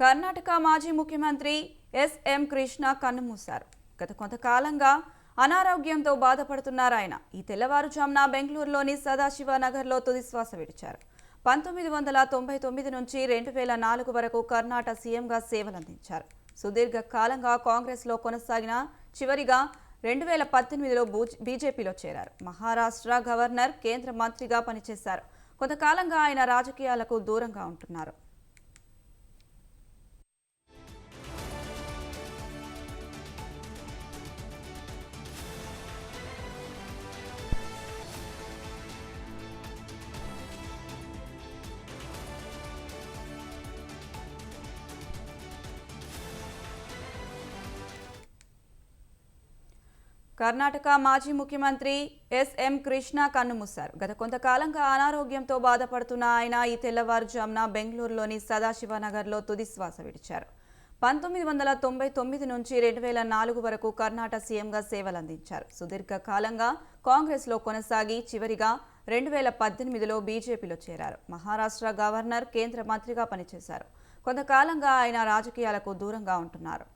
కర్ణాటక మాజీ ముఖ్యమంత్రి ఎస్ఎం కృష్ణ కన్నుమూశారు. గత కొంతకాలంగా అనారోగ్యంతో బాధపడుతున్నారు ఆయన. ఈ తెల్లవారుజామున బెంగళూరులోని సదాశివ నగర్లో తుదిశ్వాస విడిచారు. పంతొమ్మిది వందల తొంభై తొమ్మిది నుంచి రెండు వేల నాలుగు వరకు కర్ణాటక సీఎంగా సేవలందించారు. సుదీర్ఘ కాలంగా కాంగ్రెస్లో కొనసాగిన చివరిగా రెండు వేల పద్దెనిమిదిలో బూజ్- బీజేపీలో చేరారు. మహారాష్ట్ర గవర్నర్ కేంద్ర మంత్రిగా పనిచేశారు. కొంతకాలంగా ఆయన రాజకీయాలకు దూరంగా ఉంటున్నారు. కర్ణాటక మాజీ ముఖ్యమంత్రి ఎస్ఎం కృష్ణ కన్నుమూశారు. గత కొంతకాలంగా అనారోగ్యంతో బాధపడుతున్న ఆయన ఈ తెల్లవారుజామున బెంగళూరులోని సదాశివనగర్లో తుదిశ్వాస విడిచారు. పంతొమ్మిది వందల తొంభై తొమ్మిది నుంచి రెండు వేల నాలుగు వరకు కర్ణాటక సీఎంగా సేవలందించారు. సుదీర్ఘ కాలంగా కాంగ్రెస్లో కొనసాగి చివరిగా రెండు వేల పద్దెనిమిదిలో బీజేపీలో చేరారు. మహారాష్ట్ర గవర్నర్ కేంద్ర మంత్రిగా పనిచేశారు. కొంతకాలంగా ఆయన రాజకీయాలకు దూరంగా ఉంటున్నారు.